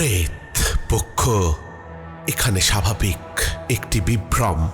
প্রেত পক্ষ, এখানে স্বাভাবিক একটি বিভ্রম।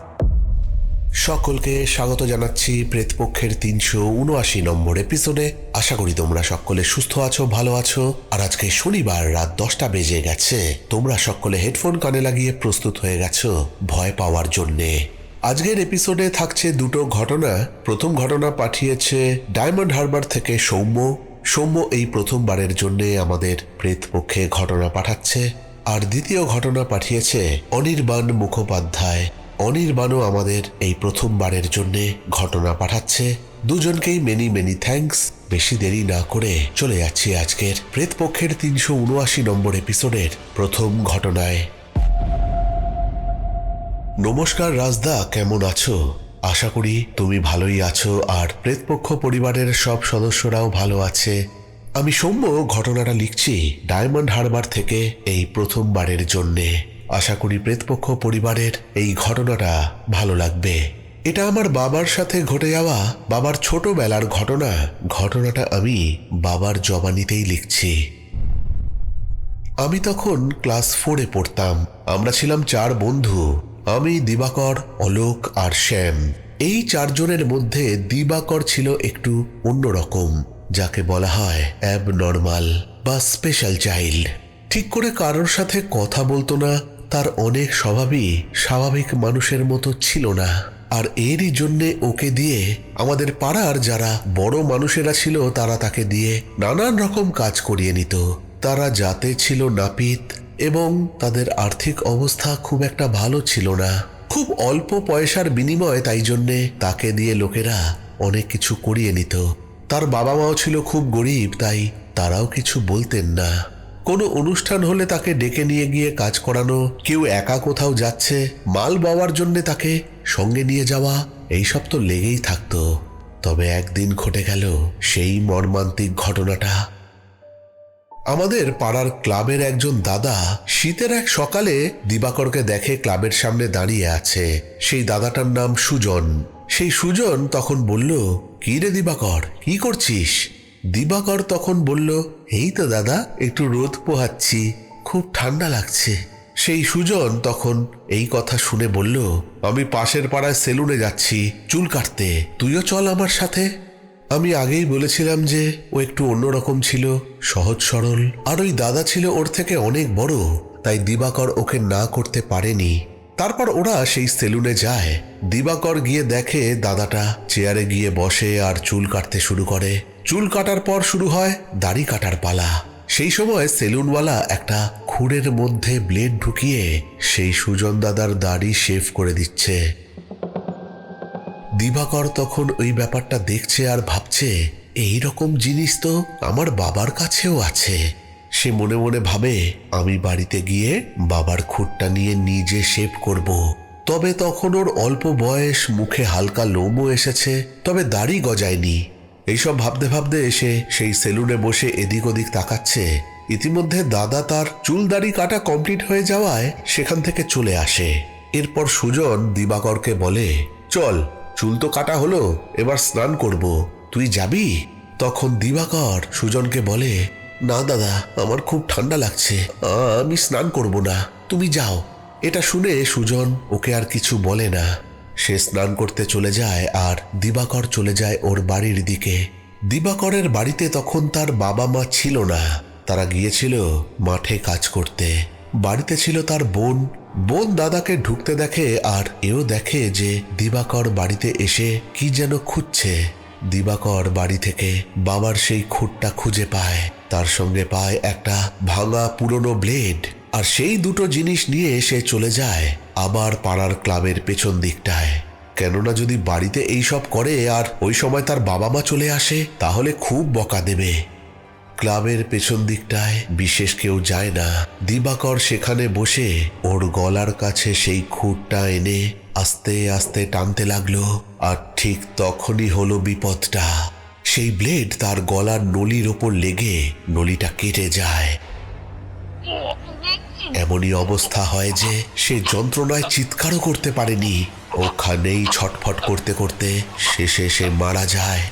সকলকে স্বাগত জানাচ্ছি প্রেতপক্ষের তিনশো উনআশি নম্বর এপিসোডে আশা করি তোমরা সকলে সুস্থ আছো, ভালো আছো। আর আজকে শনিবার রাত দশটা বেজে গেছে। তোমরা সকলে হেডফোন কানে লাগিয়ে প্রস্তুত হয়ে গেছো ভয় পাওয়ার জন্যে। আজকের এপিসোডে থাকছে দুটো ঘটনা। প্রথম ঘটনা পাঠিয়েছে ডায়মন্ড হারবার থেকে সৌম্য সৌম্য এই প্রথমবারের জন্য আমাদের প্রেতপক্ষে ঘটনা পাঠাচ্ছে, আর দ্বিতীয় ঘটনা পাঠিয়েছে অনির্বাণ মুখোপাধ্যায়। অনির্বাণও আমাদের এই প্রথমবারের জন্যে ঘটনা পাঠাচ্ছে। দুজনকেই মেনি মেনি থ্যাঙ্কস বেশি দেরি না করে চলে যাচ্ছি আজকের প্রেতপক্ষের তিনশো উনআশি নম্বর এপিসোডের প্রথম ঘটনায়। নমস্কার রাজদা, কেমন আছো? আশা করি তুমি ভালোই আছো আর প্রেতপক্ষ পরিবারের সব সদস্যরাও ভালো আছে। আমি সৌম্য ঘটনাটা লিখছি ডায়মন্ড হারবার থেকে এই প্রথমবারের জন্যে। আশা করি প্রেতপক্ষ পরিবারের এই ঘটনাটা ভালো লাগবে। এটা আমার বাবার সাথে ঘটে যাওয়া, বাবার ছোটবেলার ঘটনা। ঘটনাটা আমি বাবার জবানিতেই লিখছি। আমি তখন ক্লাস ফোরে পড়তাম। আমরা ছিলাম চার বন্ধু। আমি দিবাকর, অলোক আর শ্যাম। এই চারজনের মধ্যে দিবাকর ছিল একটু অন্যরকম, যাকে বলা হয় অ্যাব নর্মাল বা স্পেশাল চাইল্ড ঠিক করে কারোর সাথে কথা বলতো না, তার অনেক স্বভাবই স্বাভাবিক মানুষের মতো ছিল না। আর এরই জন্যে ওকে দিয়ে আমাদের পাড়ার যারা বড় মানুষেরা ছিল, তারা তাকে দিয়ে নানান রকম কাজ করিয়ে নিত। তারা যাতে ছিল নাপিত এবং তাদের আর্থিক অবস্থা খুব একটা ভালো ছিল না। খুব অল্প পয়সার বিনিময়ে তাই জন্যে তাকে দিয়ে লোকেরা অনেক কিছু করিয়ে নিত। তার বাবা মাও ছিল খুব গরিব, তাই তারাও কিছু বলতেন না। কোনো অনুষ্ঠান হলে তাকে ডেকে নিয়ে গিয়ে কাজ করানো, কেউ একা কোথাও যাচ্ছে, মাল বাওয়ার জন্যে তাকে সঙ্গে নিয়ে যাওয়া, এইসব তো লেগেই থাকতো। তবে একদিন ঘটে গেল সেই মর্মান্তিক ঘটনাটা। আমাদের পাড়ার ক্লাবের একজন দাদা শীতের এক সকালে দিবাকরকে দেখে ক্লাবের সামনে দাঁড়িয়ে আছে। সেই দাদাটার নাম সুজন। সেই সুজন তখন বলল, কি রে দিবাকর, কি করছিস? দিবাকর তখন বলল, এই তো দাদা, একটু রোদ পোহাচ্ছি, খুব ঠান্ডা লাগছে। সেই সুজন তখন এই কথা শুনে বলল, আমি পাশের পাড়ায় সেলুনে যাচ্ছি, চুল কাটতে। তুইও চল আমার সাথে। আমি আগেই বলেছিলাম যে ও একটু অন্যরকম ছিল, সহজ সরল। আর ওই দাদা ছিল ওর থেকে অনেক বড়, তাই দিবাকর ওকে না করতে পারেনি। তারপর ওরা সেই সেলুনে যায়। দিবাকর গিয়ে দেখে দাদাটা চেয়ারে গিয়ে বসে আর চুল কাটতে শুরু করে। চুল কাটার পর শুরু হয় দাড়ি কাটার পালা। সেই সময় সেলুনওয়ালা একটা খুঁড়ের মধ্যে ব্লেড ঢুকিয়ে সেই সুজন দাদার দাড়ি শেভ করে দিচ্ছে। দিবাকর তখন ওই ব্যাপারটা দেখছে আর ভাবছে, এই রকম জিনিস তো আমার বাবার কাছেও আছে। সে মনে মনে ভাবে, আমি বাড়িতে গিয়ে বাবার খুঁটটা নিয়ে নিজে শেভ করব। তবে তখন ওর অল্প বয়স, মুখে হালকা লোমও এসেছে, তবে দাড়ি গজায়নি। এইসব ভাবতে ভাবতে এসে সেই সেলুনে বসে এদিক ওদিক তাকাচ্ছে। ইতিমধ্যে দাদা তার চুল দাড়ি কাটা কমপ্লিট হয়ে যাওয়ায় সেখান থেকে চলে আসে। এরপর সুজন দিবাকরকে বলে, চল চুল তো কাটা হলো, এবার স্নান করব। তুই যাবি? তখন দিবাকর সুজনকে বলে, না দাদা, আমার খুব ঠান্ডা লাগছে। আমি স্নান করব না। তুমি যাও। এটা শুনে সুজন ওকে আর কিছু বলে না। সে স্নান করতে চলে যায় আর দিবাকর চলে যায় ওর বাড়ির দিকে। দিবাকরের বাড়িতে তখন তার বাবা মা ছিল না। তারা গিয়েছিল মাঠে কাজ করতে। বাড়িতে ছিল তার বোন বোন দাদাকে ঢুকতে দেখে আর এও দেখে যে দিবাকর বাড়িতে এসে কি যেন খুঁজছে। দিবাকর বাড়ি থেকে বাবার সেই খুঁটটা খুঁজে পায়। তার সঙ্গে পায় একটা ভাঙা পুরনো ব্লেড আর সেই দুটো জিনিস নিয়ে সে চলে যায় আবার পাড়ার ক্লাবের পেছন দিকটায়। কেননা যদি বাড়িতে এইসব করে আর ওই সময় তার বাবা মা চলে আসে, তাহলে খুব বকা দেবে। ক্লাবের পেছন দিকটায় বিশেষ কেউ যায় না। দিবাকর সেখানে বসে ওর গলার কাছে সেই খুঁটটা এনে আস্তে আস্তে টানতে লাগল, আর ঠিক তখনই হলো বিপদটা। সেই ব্লেড তার গলার নলির ওপর লেগে নলিটা কেটে যায়। এমনই অবস্থা হয় যে সে যন্ত্রণায় চিৎকারও করতে পারেনি। ওখানেই ছটফট করতে করতে শেষে সে মারা যায়।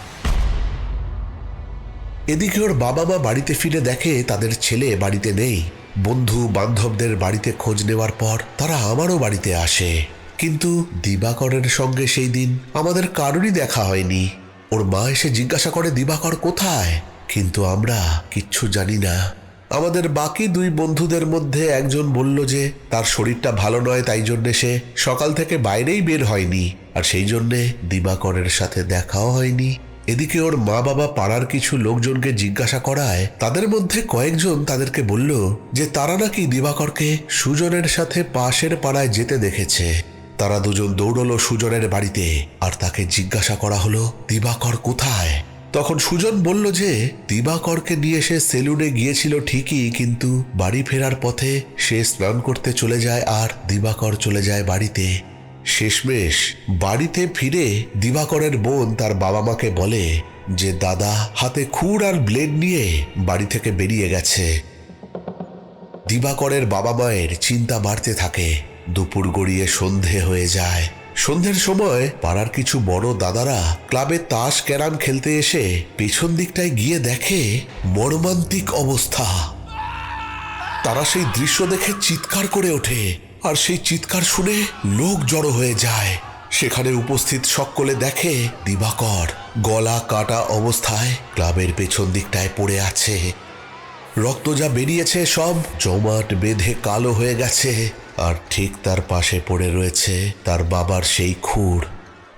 এদিকে ওর বাবা মা বাড়িতে ফিরে দেখে তাদের ছেলে বাড়িতে নেই। বন্ধু বান্ধবদের বাড়িতে খোঁজ নেওয়ার পর তারা আমারও বাড়িতে আসে। কিন্তু দিবাকরের সঙ্গে সেই দিন আমাদের কারোরই দেখা হয়নি। ওর মা এসে জিজ্ঞাসা করে, দিবাকর কোথায়? কিন্তু আমরা কিচ্ছু জানি না। আমাদের বাকি দুই বন্ধুদের মধ্যে একজন বলল যে, তার শরীরটা ভালো নয়, তাই জন্যে সে সকাল থেকে বাইরেই বের হয়নি। আর সেই জন্যে দিবাকরের সাথে দেখাও হয়নি। এদিকে ওর মা বাবা পাড়ার কিছু লোকজনকে জিজ্ঞাসা করায় তাদের মধ্যে কয়েকজন তাদেরকে বলল যে তারা নাকি দিবাকরকে সুজনের সাথে পাশের পাড়ায় যেতে দেখেছে। তারা দুজন দৌড়লো সুজনের বাড়িতে আর তাকে জিজ্ঞাসা করা হলো, দিবাকর কোথায়? তখন সুজন বলল যে, দিবাকরকে নিয়ে সে সেলুনে গিয়েছিল ঠিকই, কিন্তু বাড়ি ফেরার পথে সে স্নান করতে চলে যায় আর দিবাকর চলে যায় বাড়িতে। শেষমেশ বাড়িতে ফিরে দিবাকরের বোন তার বাবা মাকে বলে যে, দাদা, হাতে খুর আর ব্লেড নিয়ে বাড়ি থেকে বেরিয়ে গেছে। দিবাকরের বাবা মায়ের চিন্তা বাড়তে থাকে। দুপুর গড়িয়ে সন্ধে হয়ে যায়। সন্ধ্যের সময় পাড়ার কিছু বড় দাদারা ক্লাবে তাস ক্যারাম খেলতে এসে পেছন দিকটায় গিয়ে দেখে মর্মান্তিক অবস্থা। তারা সেই দৃশ্য দেখে চিৎকার করে ওঠে। আর সেই চিৎকার শুনে লোক জড়ো হয়ে যায়। সেখানে উপস্থিত সকলে দেখে, দিবাকর গলা কাটা অবস্থায় ক্লাবের পেছন দিকটায় পড়ে আছে। রক্ত যা বেরিয়েছে সব জমাট বেঁধে কালো হয়ে গেছে, আর ঠিক তার পাশে পড়ে রয়েছে তার বাবার সেই খুর।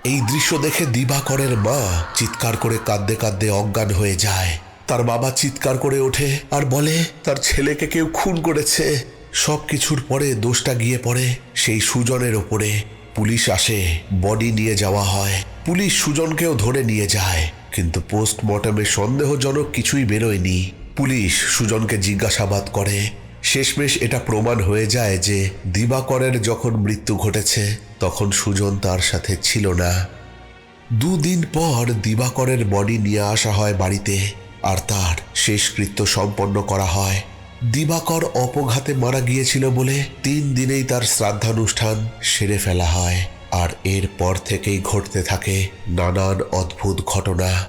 এই দৃশ্য দেখে দিবাকরের মা চিৎকার করে কাঁদতে কাঁদতে অজ্ঞান হয়ে যায়। তার বাবা চিৎকার করে ওঠে আর বলে, তার ছেলেকে কেউ খুন করেছে। সব কিছুর পরে দোষটা গিয়ে পড়ে, সেই সুজনের ওপরে। পুলিশ আসে, বডি নিয়ে যাওয়া হয়। পুলিশ সুজনকেও ধরে নিয়ে যায়, কিন্তু পোস্টমর্টমে সন্দেহজনক কিছুই বেরোয়নি। পুলিশ সুজনকে জিজ্ঞাসাবাদ করে। শেষমেশ এটা প্রমাণ হয়ে যায় যে দিবাকরের যখন মৃত্যু ঘটেছে, তখন সুজন তার সাথে ছিল না। দুদিন পর দিবাকরের বডি নিয়ে আসা হয় বাড়িতে, আর তার শেষকৃত্য সম্পন্ন করা হয়। দিবাকর অপঘাতে মারা গিয়েছিল বলে তিন দিনেই তার শ্রাদ্ধানুষ্ঠান সেরে ফেলা হয় আর এরপর থেকেই ঘটতে থাকে নানান অদ্ভুত ঘটনা।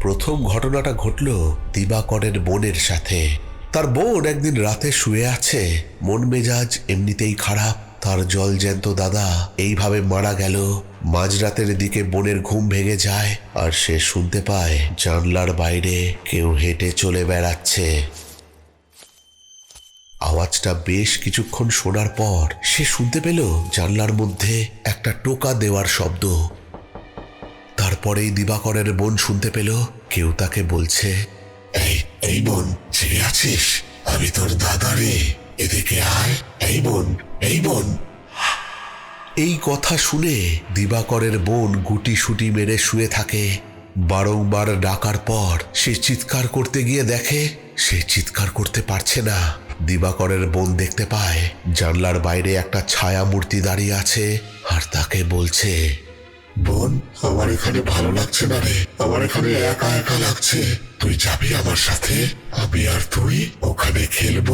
প্রথম ঘটনাটা ঘটল দিবাকরের বোনের সাথে। তার বোন একদিন রাতে শুয়ে আছে, মন মেজাজ এমনিতেই খারাপ। তার জল জ্যান্ত দাদা এইভাবে মারা গেল। মাঝরাতের দিকে বোনের ঘুম ভেঙে যায় আর সে শুনতে পায় জানলার বাইরে কেউ হেঁটে চলে বেড়াচ্ছে। আওয়াজটা বেশ কিছুক্ষণ শোনার পর সে শুনতে পেল জানলার মধ্যে একটা টোকা দেওয়ার শব্দ। তারপরেই দিবাকরের বোন শুনতে পেল, কেউ তাকে বলছে, এই বোন জেগে আছিস? আমি তোর দাদা রে। এদিকে আয়। এই বোন এই বোন। এই কথা শুনে দিবাকরের বোন গুটি সুটি মেরে শুয়ে থাকে। বারংবার ডাকার পর সে চিৎকার করতে গিয়ে দেখে সে চিৎকার করতে পারছে না। দিবাকরের বোন দেখতে পায়, জানলার বাইরে একটা ছায়া মূর্তি দাঁড়িয়ে আছে আর তাকে বলছে, বোন, আমার এখানে ভালো লাগছে না রে। আমার এখানে একা একা লাগছে। তুই যাবি আমার সাথে? আমি আর তুই ওখানে খেলব।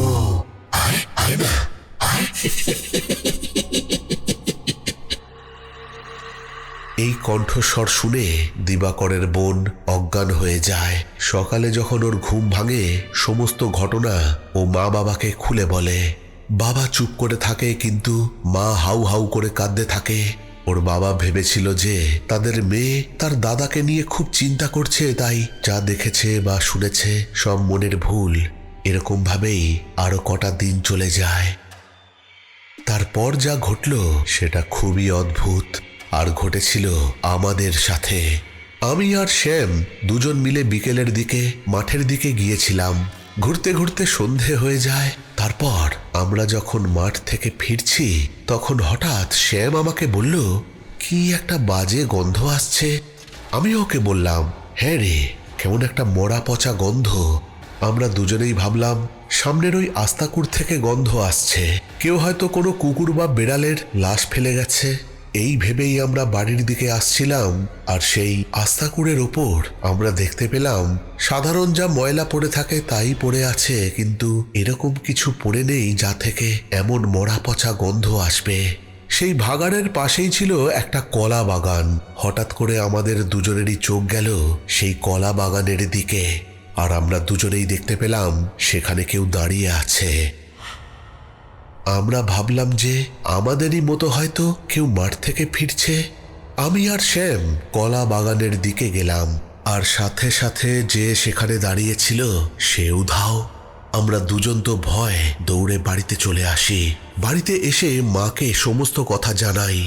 এই কণ্ঠস্বর শুনে দিবাকরের বোন অজ্ঞান হয়ে যায়। সকালে যখন ওর ঘুম ভাঙে, সমস্ত ঘটনা ও মা বাবাকে খুলে বলে। বাবা চুপ করে থাকে কিন্তু মা হাউ হাউ করে কাঁদতে থাকে। ওর বাবা ভেবেছিল যে তাদের মেয়ে তার দাদাকে নিয়ে খুব চিন্তা করছে, তাই যা দেখেছে বা শুনেছে সব মনের ভুল। এরকম ভাবেই আরও কটা দিন চলে যায়। তারপর যা ঘটল, সেটা খুবই অদ্ভুত। আর ঘটেছিল আমাদের সাথে। আমি আর শ্যাম দুজন মিলে বিকেলের দিকে, মাঠের দিকে গিয়েছিলাম। ঘুরতে ঘুরতে সন্ধে হয়ে যায়। তারপর আমরা যখন মাঠ থেকে ফিরছি, তখন হঠাৎ শ্যাম আমাকে বলল, কি একটা বাজে গন্ধ আসছে? আমি ওকে বললাম হ্যাঁ রে, কেমন একটা মরা পচা গন্ধ। আমরা দুজনেই ভাবলাম, সামনের ওই আস্তাকুর থেকে গন্ধ আসছে। কেউ হয়তো কোনো কুকুর বা বেড়ালের লাশ ফেলে গেছে। এই ভেবেই আমরা বাড়ির দিকে আসছিলাম, আর সেই আস্তাকুরের ওপর আমরা দেখতে পেলাম, সাধারণ যা ময়লা পড়ে থাকে তাই পড়ে আছে, কিন্তু এরকম কিছু পড়ে নেই যা থেকে এমন মরা পচা গন্ধ আসবে। সেই ভাগাড়ের পাশেই ছিল একটা কলা বাগান। হঠাৎ করে আমাদের দুজনেরই চোখ গেল সেই কলা বাগানের দিকে, আর আমরা দুজনেই দেখতে পেলাম সেখানে কেউ দাঁড়িয়ে আছে। আমরা ভাবলাম যে আমাদেরই মতো হয়তো কেউ মাঠ থেকে ফিরছে। আমি আর শ্যাম কলা বাগানের দিকে গেলাম, আর সাথে সাথে যে সেখানে দাঁড়িয়েছিল সেও ধাও আমরা দুজন তো ভয় দৌড়ে বাড়িতে চলে আসি। বাড়িতে এসে মাকে সমস্ত কথা জানাই।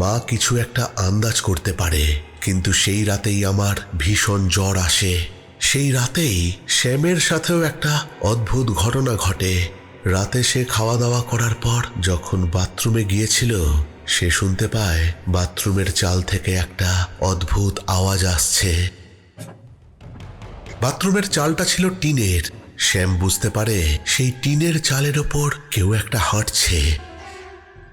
মা কিছু একটা আন্দাজ করতে পারে, কিন্তু সেই রাতেই আমার ভীষণ জ্বর আসে। সেই রাতেই শ্যামের সাথেও একটা অদ্ভুত ঘটনা ঘটে। রাতে সে খাওয়া দাওয়া করার পর যখন বাথরুমে গিয়েছিল, সে শুনতে পায় বাথরুমের চাল থেকে একটা অদ্ভুত আওয়াজ আসছে। বাথরুমের চালটা ছিল টিনের। শ্যাম বুঝতে পারে সেই টিনের চালের ওপর কেউ একটা হাঁটছে।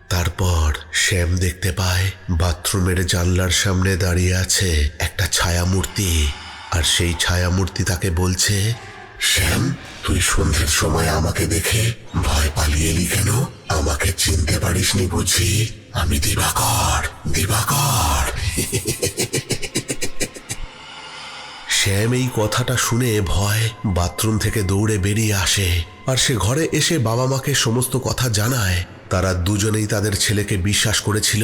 তারপর শ্যাম দেখতে পায় বাথরুমের জানলার সামনে দাঁড়িয়ে আছে একটা ছায়ামূর্তি। আর সেই ছায়ামূর্তি তাকে বলছে শ্যাম, তুই সন্ধ্যের সময় আমাকে দেখে ভয় পালিয়ে এলি কেন? আমাকে চিনতে পারিসনি বুঝি? আমি দিবাকর দিবাকর। শ্যাম এই কথাটা শুনে ভয় বাথরুম থেকে দৌড়ে বেরিয়ে আসে আর সে ঘরে এসে বাবা মাকে সমস্ত কথা জানায়। তারা দুজনেই তাদের ছেলেকে বিশ্বাস করেছিল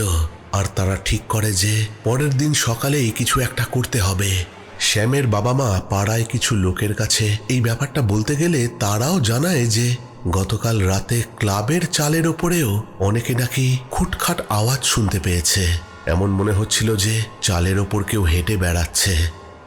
আর তারা ঠিক করে যে পরের দিন সকালেই কিছু একটা করতে হবে। শ্যামের বাবা মা পাড়ায় কিছু লোকের কাছে এই ব্যাপারটা বলতে গেলে তারাও জানায় যে গতকাল রাতে ক্লাবের চালের ওপরেও অনেকে নাকি খুটখাট আওয়াজ শুনতে পেয়েছে। এমন মনে হচ্ছিল যে চালের ওপর কেউ হেঁটে বেড়াচ্ছে।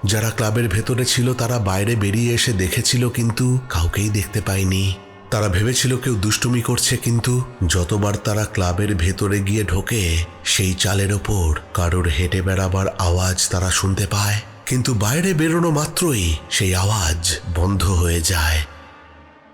যারা ক্লাবের ভেতরে ছিল তারা বাইরে বেরিয়ে এসে দেখেছিল কিন্তু কাউকেই দেখতে পায়নি। তারা ভেবেছিল কেউ দুষ্টুমি করছে কিন্তু যতবার তারা ক্লাবের ভেতরে গিয়ে ঢোকে, সেই চালের ওপর কারোর হেঁটে বেড়াবার আওয়াজ তারা শুনতে পায়। কিন্তু বাইরে বেরোনো মাত্রই সেই আওয়াজ বন্ধ হয়ে যায়।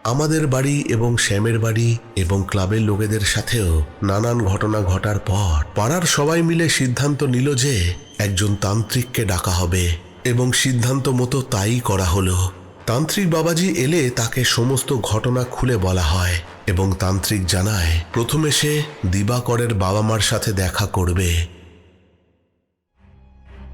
আমাদের বাড়ি এবং শ্যামের বাড়ি এবং ক্লাবের লোকেদের সাথেও নানান ঘটনা ঘটার পর পাড়ার সবাই মিলে সিদ্ধান্ত নিল যে একজন তান্ত্রিককে ডাকা হবে এবং সিদ্ধান্ত মতো তাই করা হলো। তান্ত্রিক বাবাজি এলে তাকে সমস্ত ঘটনা খুলে বলা হয় এবং তান্ত্রিক জানায়, প্রথমে সে দিবাকরের বাবা মার সাথে দেখা করবে।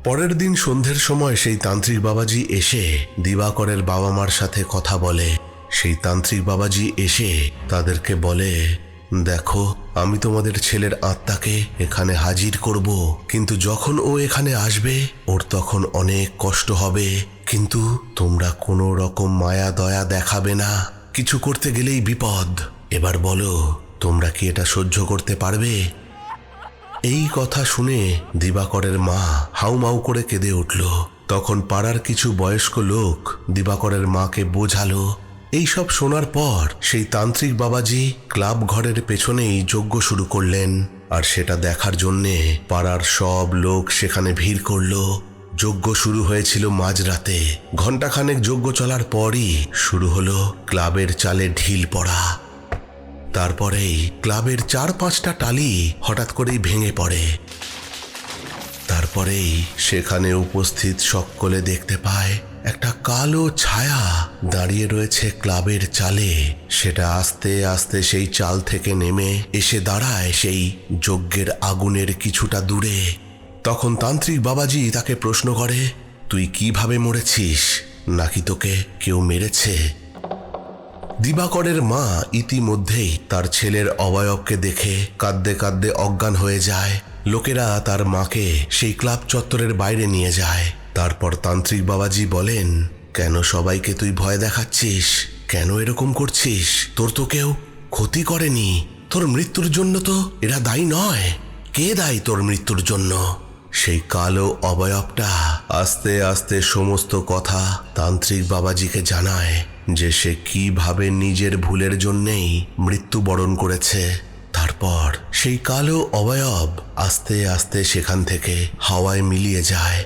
পরের দিন সন্ধ্যের সময় সেই তান্ত্রিক বাবাজি এসে দিবাকরের বাবা মার সাথে কথা বলে। সেই তান্ত্রিক বাবাজি এসে তাদেরকে বলে, দেখো, আমি তোমাদের ছেলের আত্মাকে এখানে হাজির করব। কিন্তু যখন ও এখানে আসবে, ওর তখন অনেক কষ্ট হবে। কিন্তু তোমরা কোনো রকম মায়া দয়া দেখাবে না। কিছু করতে গেলেই বিপদ। এবার বলো, তোমরা কি এটা সহ্য করতে পারবে? এই কথা শুনে দিবাকরের মা হাউমাউ করে কেঁদে উঠল। তখন পাড়ার কিছু বয়স্ক লোক দিবাকরের মাকে বোঝালো এইসব শোনার পর সেই তান্ত্রিক বাবাজি ক্লাব ঘরের পেছনেই যজ্ঞ শুরু করলেন। আর সেটা দেখার জন্যে পাড়ার সব লোক সেখানে ভিড় করল। যজ্ঞ শুরু হয়েছিল মাঝরাতে। ঘণ্টাখানেক যজ্ঞ চলার পরই শুরু হলো ক্লাবের চালে ঢিল পড়া। তারপরেই ক্লাবের চার পাঁচটা টালি হঠাৎ করেই ভেঙে পড়ে। তারপরেই সেখানে উপস্থিত সকলে দেখতে পায়, একটা কালো ছায়া দাঁড়িয়ে রয়েছে ক্লাবের চালে। সেটা আস্তে আস্তে সেই চাল থেকে নেমে এসে দাঁড়ায় সেই যজ্ঞের আগুনের কিছুটা দূরে। তখন তান্ত্রিক বাবাজি তাকে প্রশ্ন করে, তুই কীভাবে মরেছিস? নাকি তোকে কেউ মেরেছে? দিবাকরের মা ইতিমধ্যেই তার ছেলের অবয়বকে দেখে কাঁদতে কাঁদতে অজ্ঞান হয়ে যায়। লোকেরা তার মাকে সেই ক্লাব চত্বরের বাইরে নিয়ে যায়। তারপর তান্ত্রিক বাবাজি বলেন, কেন সবাইকে তুই ভয় দেখাচ্ছিস? কেন এরকম করছিস? তোর তো কেউ ক্ষতি করেনি। তোর মৃত্যুর জন্য তো এরা দায়ী নয়। কে দায়ী তোর মৃত্যুর জন্য? সেই কালো অবয়বটা আস্তে আস্তে সমস্ত কথা তান্ত্রিক বাবাজিকে জানায়। যে সে কীভাবে নিজের ভুলের জন্যেই মৃত্যুবরণ করেছে। তারপর সেই কালো অবয়ব আস্তে আস্তে সেখান থেকে হাওয়ায় মিলিয়ে যায়।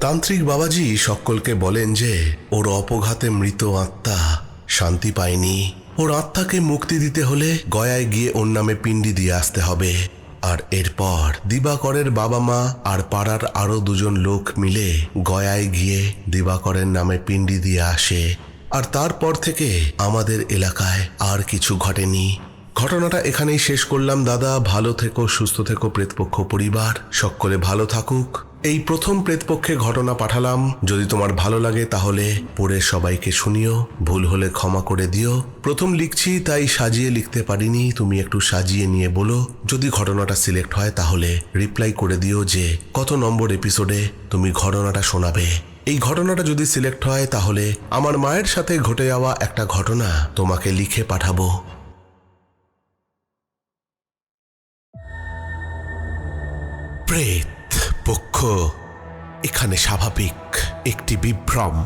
তান্ত্রিক বাবাজি সকলকে বলেন যে, ওর অপঘাতে মৃত আত্মা শান্তি পায়নি। ওর আত্মাকে মুক্তি দিতে হলে গয়ায় গিয়ে ওর নামে পিণ্ডি দিয়ে আসতে হবে। আর এরপর দিবাকরের বাবা মা আর পাড়ার আরও দুজন লোক মিলে গয়ায় গিয়ে দিবাকরের নামে পিণ্ডি দিয়ে আসে। আর তারপর থেকে আমাদের এলাকায় আর কিছু ঘটেনি। ঘটনাটা এখানেই শেষ করলাম, দাদা। ভালো থেকো, সুস্থ থেকো, প্রেতপক্ষ পরিবার। সকলে ভালো থাকুক। এই প্রথম প্রেতপক্ষে ঘটনা পাঠালাম। যদি তোমার ভালো লাগে তাহলে পড়ে সবাইকে শুনিও। ভুল হলে ক্ষমা করে দিও। প্রথম লিখছি, তাই সাজিয়ে লিখতে পারিনি। তুমি একটু সাজিয়ে নিয়ে বলো। যদি ঘটনাটা সিলেক্ট হয় তাহলে রিপ্লাই করে দিও যে কত নম্বর এপিসোডে তুমি ঘটনাটা শোনাবে। এই ঘটনাটা যদি সিলেক্ট হয় তাহলে আমার মায়ের সাথে ঘটে যাওয়া একটা ঘটনা তোমাকে লিখে পাঠাবো। প্রেত পক্ষ, এখানে স্বাভাবিক একটি বিভ্রম।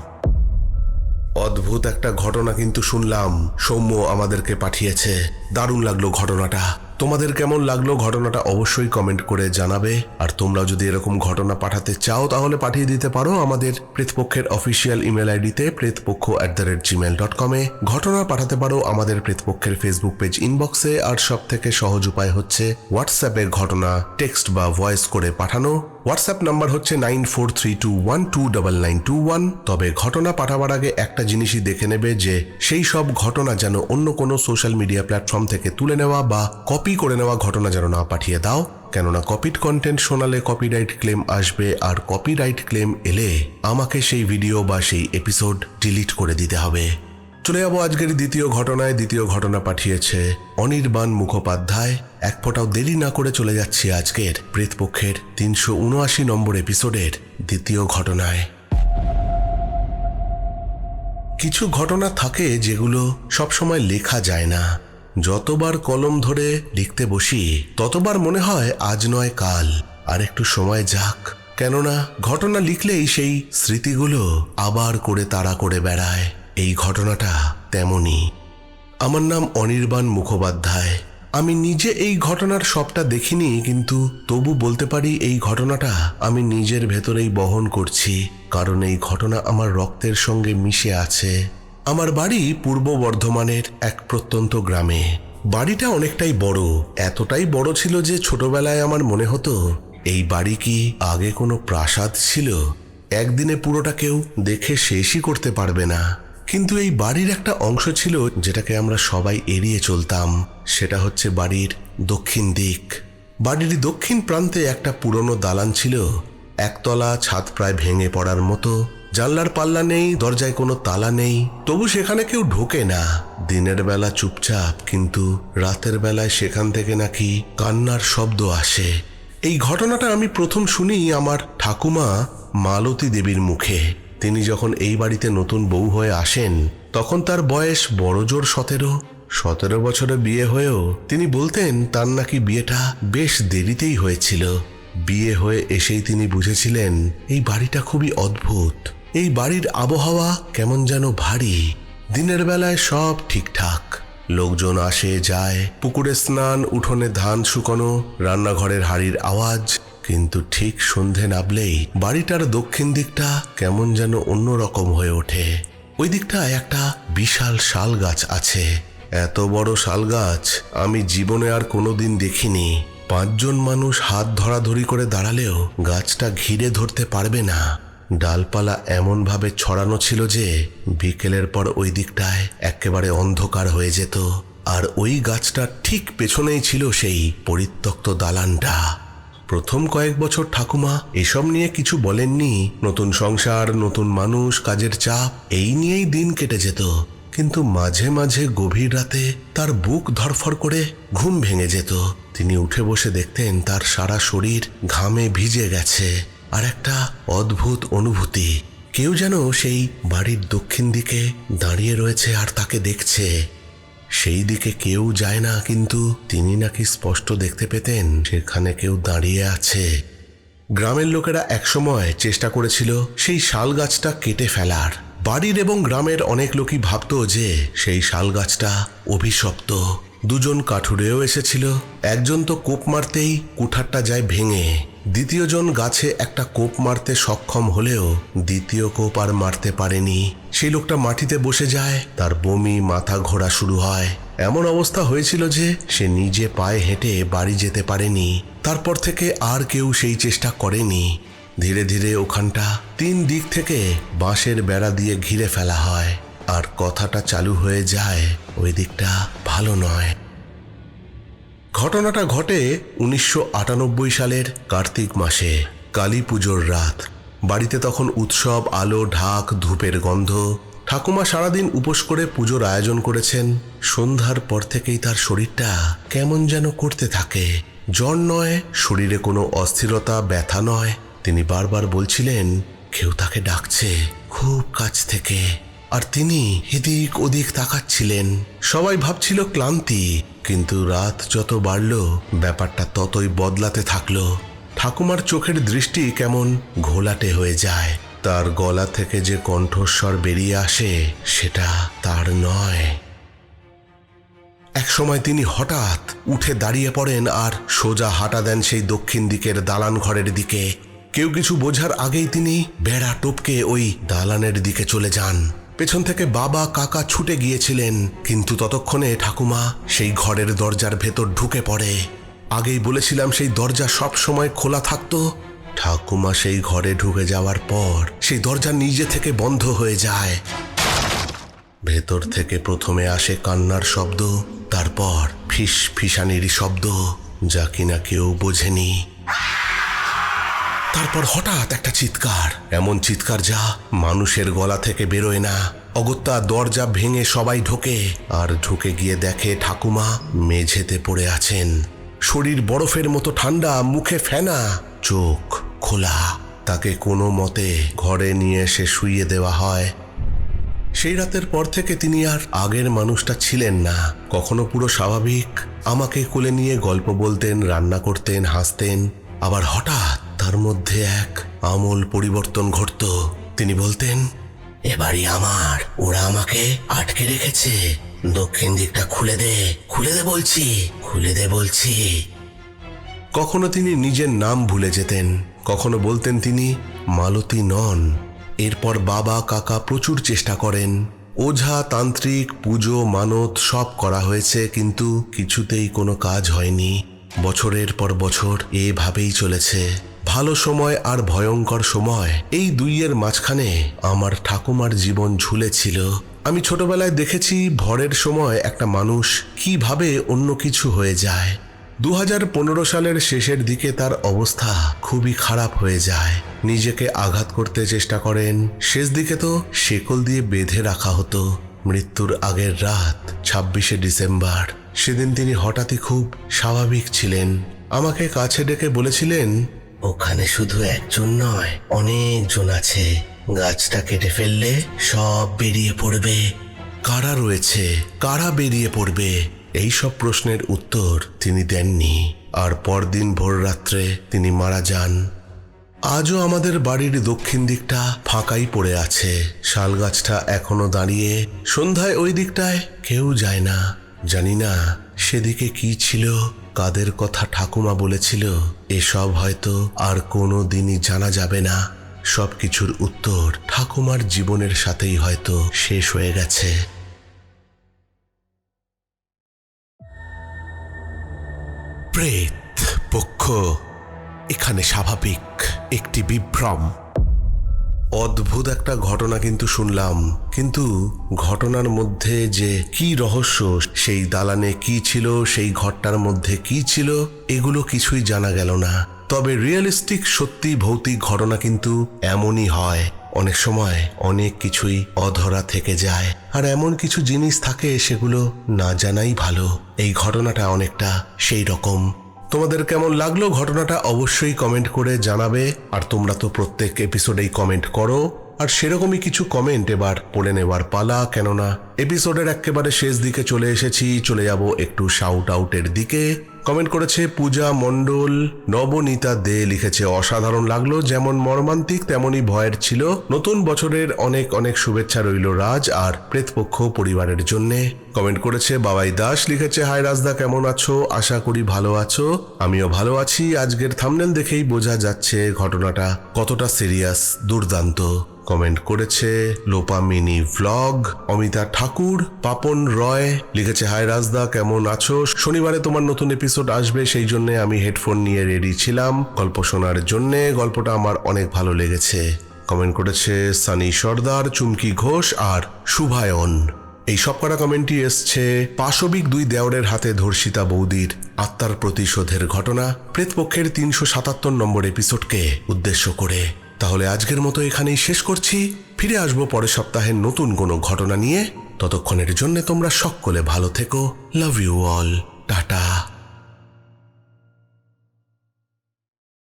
অদ্ভুত একটা ঘটনা কিন্তু শুনলাম। সৌম্য আমাদেরকে পাঠিয়েছে। দারুণ লাগল ঘটনাটা। তোমাদের কেমন লাগল ঘটনাটা অবশ্যই কমেন্ট করে জানাবে। আর তোমরা যদি এরকম ঘটনা পাঠাতে চাও, তাহলে পাঠিয়ে দিতে পারো আমাদের প্রেতপক্ষের অফিসিয়াল ইমেল আইডিতে Pretpaksha at the rate gmail dot কমে ঘটনা পাঠাতে পারো আমাদের প্রেতপক্ষের ফেসবুক পেজ ইনবক্সে আর সব থেকে সহজ উপায় হচ্ছে হোয়াটসঅ্যাপে ঘটনা টেক্সট বা ভয়েস করে পাঠানো। হোয়াটসঅ্যাপ নাম্বার হচ্ছে nine four three two one two double nine two one তবে ঘটনা পাঠাবার আগে একটা জিনিসই দেখে নেবে যে, সেই সব ঘটনা যেন অন্য কোনো সোশ্যাল মিডিয়া প্ল্যাটফর্ম থেকে তুলে নেওয়া বা কপি করে নেওয়া ঘটনা যেন না পাঠিয়ে দাও, কেননা কপিড কন্টেন্ট শোনালে কপিরাইট ক্লেম আসবে আর কপিরাইট ক্লেম এলে আমাকে সেই ভিডিও বা সেই এপিসোড ডিলিট করে দিতে হবে। চলে যাব আজকের দ্বিতীয় ঘটনায়। দ্বিতীয় ঘটনা পাঠিয়েছে অনির্বাণ মুখোপাধ্যায়। এক ফোঁটাও দেরি না করে চলে যাচ্ছি আজকের প্রেতপক্ষের তিনশো উনআশি নম্বর এপিসোডের দ্বিতীয় ঘটনায়। কিছু ঘটনা থাকে যেগুলো সবসময় লেখা যায় না। যতবার কলম ধরে লিখতে বসি, ততবার মনে হয় আজ নয় কাল। আর একটু সময় যাক। কেননা, ঘটনা লিখলেই সেই স্মৃতিগুলো আবার করে তাড়া করে বেড়ায়। এই ঘটনাটা তেমনই। আমার নাম অনির্বাণ মুখোপাধ্যায়। আমি নিজে এই ঘটনার সবটা দেখিনি, কিন্তু তবু বলতে পারি এই ঘটনাটা আমি নিজের ভেতরেই বহন করছি, কারণ এই ঘটনা আমার রক্তের সঙ্গে মিশে আছে। আমার বাড়ি পূর্ব বর্ধমানের এক প্রত্যন্ত গ্রামে। বাড়িটা অনেকটাই বড়। এতটাই বড় ছিল যে ছোটবেলায় আমার মনে হতো, এই বাড়ি কি আগে কোনো প্রাসাদ ছিল? একদিনে পুরোটা কেউ দেখে শেষই করতে পারবে না। কিন্তু এই বাড়ির একটা অংশ ছিল যেটাকে আমরা সবাই এড়িয়ে চলতাম। সেটা হচ্ছে বাড়ির দক্ষিণ দিক। বাড়ির দক্ষিণ প্রান্তে একটা পুরনো দালান ছিল। একতলা ছাদ প্রায় ভেঙে পড়ার মতো। জানলার পাল্লা নেই, দরজায় কোনো তালা নেই। তবু সেখানে কেউ ঢোকে না। দিনের বেলা চুপচাপ, কিন্তু রাতের বেলায় সেখান থেকে নাকি কান্নার শব্দ আসে। এই ঘটনাটা আমি প্রথম শুনি আমার ঠাকুমা মালতী দেবীর মুখে। তিনি যখন এই বাড়িতে নতুন বউ হয়ে আসেন, তখন তার বয়স বড় জোর সতেরো। সতেরো বছরে বিয়ে হয়েও তিনি বলতেন, তার নাকি বিয়েটা বেশ দেরিতেই হয়েছিল। বিয়ে হয়ে এসেই তিনি বুঝেছিলেন, এই বাড়িটা খুবই অদ্ভুত। এই বাড়ির আবহাওয়া কেমন যেন ভারী। দিনের বেলায় সব ঠিকঠাক। লোকজন আসে, যায়, পুকুরে স্নান, উঠোনে ধান শুকনো, রান্নাঘরের হাড়ির আওয়াজ। কিন্তু ঠিক সন্ধে নামলেই বাড়িটার দক্ষিণ দিকটা কেমন যেন অন্যরকম হয়ে ওঠে। ওই দিকটায় একটা বিশাল শাল গাছ আছে। এত বড় শাল গাছ আমি জীবনে আর কোনোদিন দেখিনি। পাঁচজন মানুষ হাত ধরাধরি করে দাঁড়ালেও গাছটা ঘিরে ধরতে পারবে না। ডালপালা এমনভাবে ছড়ানো ছিল যে বিকেলের পর ওই দিকটায় একেবারে অন্ধকার হয়ে যেত। আর ওই গাছটার ঠিক পেছনেই ছিল সেই পরিত্যক্ত দালানটা। প্রথম কয়েক বছর ঠাকুমা এসব নিয়ে কিছু বলেননি। নতুন সংসার, নতুন মানুষ, কাজের চাপ, এই নিয়েই দিন কেটে যেত। কিন্তু মাঝে মাঝে গভীর রাতে তার বুক ধরফর করে ঘুম ভেঙে যেত। তিনি উঠে বসে দেখতেন তার সারা শরীর ঘামে ভিজে গেছে। আর একটা অদ্ভুত অনুভূতি। কেউ যেন সেই বাড়ির দক্ষিণ দিকে দাঁড়িয়ে রয়েছে আর তাকে দেখছে। সেই দিকে কেউ যায় না, কিন্তু তিনি নাকি স্পষ্ট দেখতে পেতেন সেখানে কেউ দাঁড়িয়ে আছে। গ্রামের লোকেরা একসময় চেষ্টা করেছিল সেই শাল গাছটা কেটে ফেলার। বাড়ির এবং গ্রামের অনেক লোকই ভাবতো যে সেই শাল গাছটা অভিশপ্ত। দুজন কাঠুরেও এসেছিল, একজন তো কোপ মারতেই কুঠারটা যায় ভেঙে। দ্বিতীয়জন গাছে একটা কোপ মারতে সক্ষম হলেও দ্বিতীয় কোপ আর মারতে পারেনি। সেই লোকটা মাটিতে বসে যায়, তার বমি, মাথা ঘোরা শুরু হয়। এমন অবস্থা হয়েছিল যে সে নিজে পায়ে হেঁটে বাড়ি যেতে পারেনি। তারপর থেকে আর কেউ সেই চেষ্টা করেনি। ধীরে ধীরে ওখানটা তিন দিক থেকে বাঁশের বেড়া দিয়ে ঘিরে ফেলা হয়। আর কথাটা চালু হয়ে যায়, ওই দিকটা ভালো নয়। ঘটনাটা ঘটে উনিশশো আটানব্বই সালের কার্তিক মাসে। কালী পুজোর রাত। বাড়িতে তখন উৎসব, আলো, ঢাক, ধূপের গন্ধ। ঠাকুমা সারাদিন উপোস করে পুজোর আয়োজন করেছেন। সন্ধ্যার পর থেকেই তার শরীরটা কেমন যেন করতে থাকে। জ্বর নয়, শরীরে কোনো অস্থিরতা, ব্যথা নয়। তিনি বারবার বলছিলেন, কেউ তাকে ডাকছে খুব কাছ থেকে। আর তিনি এদিক ওদিক তাকাচ্ছিলেন। সবাই ভাবছিল ক্লান্তি। কিন্তু রাত যত বাড়ল, ব্যাপারটা ততই বদলাতে থাকল। ঠাকুমার চোখের দৃষ্টি কেমন ঘোলাটে হয়ে যায়। তার গলা থেকে যে কণ্ঠস্বর বেরিয়ে আসে, সেটা তার নয়। এক সময় তিনি হঠাৎ উঠে দাঁড়িয়ে পড়েন আর সোজা হাঁটা দেন সেই দক্ষিণ দিকের দালান ঘরের দিকে। কেউ কিছু বোঝার আগেই তিনি বেড়া টপকে ওই দালানের দিকে চলে যান। পেছন থেকে বাবা, কাকা ছুটে গিয়েছিলেন, কিন্তু ততক্ষণে ঠাকুমা সেই ঘরের দরজার ভেতর ঢুকে পড়ে। আগেই বলেছিলাম সেই দরজা সব সময় খোলা থাকতো। ঠাকুমা সেই ঘরে ঢুকে যাওয়ার পর সেই দরজা নিজে থেকে বন্ধ হয়ে যায়। ভেতর থেকে প্রথমে আসে কান্নার শব্দ, তারপর ফিস ফিসানির শব্দ, যা কিনা কেউ বোঝেনি। তারপর হঠাৎ একটা চিৎকার। এমন চিৎকার যা মানুষের গলা থেকে বেরোয় না। অগত্যা দরজা ভেঙে সবাই ঢোকে, আর ঢুকে গিয়ে দেখে ঠাকুমা মেঝেতে পড়ে আছেন। শরীর বরফের মতো ঠান্ডা, মুখে ফেনা, চোখ খোলা। তাকে কোনো মতে ঘরে নিয়ে এসে শুইয়ে দেওয়া হয়। সেই রাতের পর থেকে তিনি আর আগের মানুষটা ছিলেন না। কখনো পুরো স্বাভাবিক। আমাকে কোলে নিয়ে গল্প বলতেন, রান্না করতেন, হাসতেন। আবার হঠাৎ তার মধ্যে এক আমূল পরিবর্তন ঘটত। তিনি বলতেন, এবারই আমার। ওরা আমাকে আটকে রেখেছে। দক্ষিণ দিকটা খুলে দে খুলে দে বলছি, খুলে দে বলছি। কখনো তিনি নিজের নাম ভুলে যেতেন। কখনো বলতেন তিনি, মালতী নন। এরপর বাবা, কাকা প্রচুর চেষ্টা করেন। ওঝা, তান্ত্রিক, পুজো, মানত সব করা হয়েছে, কিন্তু কিছুতেই কোনো কাজ হয়নি। বছরের পর বছর এভাবেই চলেছে। ভালো সময় আর ভয়ঙ্কর সময়। এই দুইয়ের মাঝখানে আমার ঠাকুমার জীবন ঝুলেছিল। আমি ছোটবেলায় দেখেছি ভরের সময় একটা মানুষ কীভাবে অন্য কিছু হয়ে যায়। দু হাজার পনেরো সালের শেষের দিকে তার অবস্থা খুবই খারাপ হয়ে যায়। নিজেকে আঘাত করতে চেষ্টা করেন। শেষ দিকে তো শেকল দিয়ে বেঁধে রাখা হতো। মৃত্যুর আগের রাত, ছাব্বিশে ডিসেম্বর। সেদিন তিনি হঠাৎই খুব স্বাভাবিক ছিলেন। আমাকে কাছে ডেকে বলেছিলেন ওখানে শুধু একজন নয়, অনেকজন আছে। গাছটা কেটে ফেললে সব বেরিয়ে পড়বে। কারা রয়েছে? কারা বেরিয়ে পড়বে? এই সব প্রশ্নের উত্তর তিনি দেননি। আর পরদিন ভোর রাত্রে তিনি মারা যান। আজও আমাদের বাড়ির দক্ষিণ দিকটা ফাঁকাই পড়ে আছে। শাল গাছটা এখনও দাঁড়িয়ে সন্ধ্যায় ওই দিকটায় কেউ যায় না। জানি না সেদিকে কি ছিল, কাদের কথা ঠাকুমা বলেছিল। এসব হয়তো আর কোনো দিনই জানা যাবে না। সব কিছুর উত্তর ঠাকুমার জীবনের সাথেই হয়তো শেষ হয়ে গেছে। প্রেত, পক্ষ, এখানে স্বাভাবিক, একটি বিভ্রম। অদ্ভুত একটা ঘটনা কিন্তু শুনলাম। কিন্তু ঘটনার মধ্যে যে কি রহস্য, সেই দালানে কি ছিল, সেই ঘরটার মধ্যে কি ছিল, এগুলো কিছুই জানা গেল না। তবে রিয়েলিস্টিক সত্যি ভৌতিক ঘটনা কিন্তু এমনই হয়। অনেক সময় অনেক কিছুই অধরা থেকে যায়। আর এমন কিছু জিনিস থাকে, সেগুলো না জানাই ভালো। এই ঘটনাটা অনেকটা সেই রকম। তোমাদের কেমন লাগল ঘটনাটা অবশ্যই কমেন্ট করে জানাবে। আর তোমরা তো প্রত্যেক এপিসোডেই কমেন্ট করো। আর সেরকমই কিছু কমেন্ট এবার পড়ে নেবার পালা। কেননা এপিসোডের একেবারে শেষ দিকে চলে এসেছি, চলে যাব একটু শাউট আউটের দিকে। কমেন্ট করেছে পূজা মণ্ডল, নবনীতা দে লিখেছে, অসাধারণ লাগল। যেমন মর্মান্তিক, তেমনই ভয়ের ছিল। নতুন বছরের অনেক অনেক শুভেচ্ছা রইল রাজ আর প্রেতপক্ষ পরিবারের জন্যে। কমেন্ট করেছে, বাবাই দাস লিখেছে, হাই রাজদা, কেমন আছো? আশা করি ভালো আছো। আমিও ভালো আছি। আজকের থামনেল দেখেই বোঝা যাচ্ছে ঘটনাটা কতটা সিরিয়াস দুর্দান্ত। কমেন্ট করেছে, লোপা মিনি ভ্লগ অমিতা ঠাকুর, পাপন রয় লিখেছে, হাই রাজদা, কেমন আছো? শনিবারে তোমার নতুন এপিসোড আসবে, সেই জন্য আমি হেডফোন নিয়ে রেডি ছিলাম। গল্প শোনার জন্য গল্পটা আমার অনেক ভালো লেগেছে। কমেন্ট করেছে, সানি সর্দার, চুমকি ঘোষ আর শুভায়ন। এই সব করা কমেন্টটি এসছে, পাশবিক দুই দেওরের হাতে ধর্ষিতা বৌদির আত্মার প্রতিশোধের ঘটনা, প্রেতপক্ষের তিনশো সাতাত্তর নম্বর এপিসোডকে উদ্দেশ্য করে। তাহলে আজকের মতো এখানেই শেষ করছি। ফিরে আসব পরের সপ্তাহের নতুন কোনো ঘটনা নিয়ে। ততক্ষণের জন্য তোমরা সকলে ভালো থেকো। Love you all tata.